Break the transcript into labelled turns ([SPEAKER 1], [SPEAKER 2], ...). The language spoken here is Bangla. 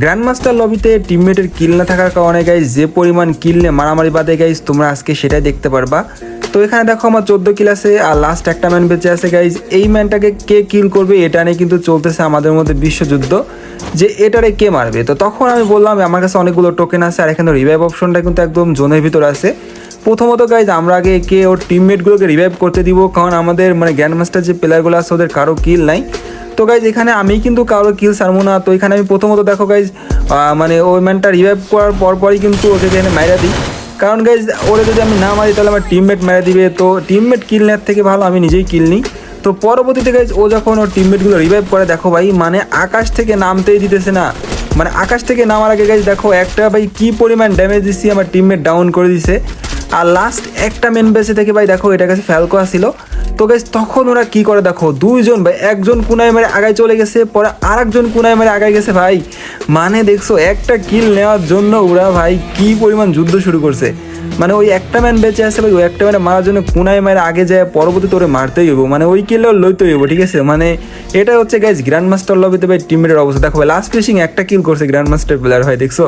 [SPEAKER 1] গ্র্যান্ডমাস্টার লবিতে টিমমেটের কিল না থাকার কারণে গাইজ যে পরিমাণ কিল নিয়ে মারামারি বাদে গাইজ তোমরা আজকে সেটাই দেখতে পারবা। তো এখানে দেখো আমার চোদ্দ কিল আছে, আর লাস্ট একটা ম্যান বেঁচে আছে গাইজ এই ম্যানটাকে কে কিল করবে, এটা নিয়ে কিন্তু চলতেছে আমাদের মধ্যে বিশ্বযুদ্ধ, যে এটারে কে মারবে? তো তখন আমি বললাম, আমার কাছে অনেকগুলো টোকেন আছে, আর এখানে রিভাইভ অপশনটা কিন্তু একদম জোনের ভিতর আছে। প্রথমত গাইজ আমরা আগে কে ওর টিমমেটগুলোকে রিভাইভ করতে দিব, কারণ আমাদের মানে গ্র্যান্ডমাস্টার যে প্লেয়ারগুলো আছে, ওদের কারও কিল নাই। তো গাইজ এখানে আমি কিন্তু কারও কিল সারবো না। তো এখানে আমি প্রথমত দেখো গাইজ মানে ওই ম্যানটা রিভাইভ করার পর পরই কিন্তু ওকে এখানে মাইরা দিই। কারণ গাইজ ওরে যদি আমি না মারি, তাহলে আমার টিমমেট মেরে দিবে। তো টিমমেট কিল নেওয়ার থেকে ভালো, আমি নিজেই কিল নিই। তো পরবর্তীতে গাইজ ও যখন ওর টিমমেটগুলো রিভাইভ করে, দেখো ভাই মানে আকাশ থেকে নামতেই দিতেছে না। মানে আকাশ থেকে নামার আগে গাইজ দেখো একটা ভাই কি পরিমাণ ড্যামেজ দিচ্ছি, আমার টিমমেট ডাউন করে দিছে। আর লাস্ট একটা মেন বেসে থেকে ভাই, দেখো এটা কাছে ফ্যালকো আসছিল তো গাইজ তখন ওরা কি করে দেখো, দুইজন ভাই একজন কুনায় মেরে আগায় চলে গেছে, পরে আর একজন কুনায় মেরে আগায় গেছে ভাই। মানে দেখছ, একটা কিল নেওয়ার জন্য ওরা ভাই কি পরিমাণ যুদ্ধ শুরু করছে। মানে ওই একটা ম্যান বেঁচে আছে ভাই, ওই একটা ম্যানে মারার জন্য কুনায় মেরে আগে যায়, পরবর্তীতে ওরে মারতেই হইব। মানে ওই কিলও লইতেই হইব, ঠিক আছে? মানে এটা হচ্ছে গাইজ গ্র্যান্ড মাস্টার লবিতে ভাই টিমের অবস্থা। দেখো লাস্ট ফিশিং একটা কিল করছে গ্র্যান্ড মাস্টার প্লেয়ার ভাই, দেখছ?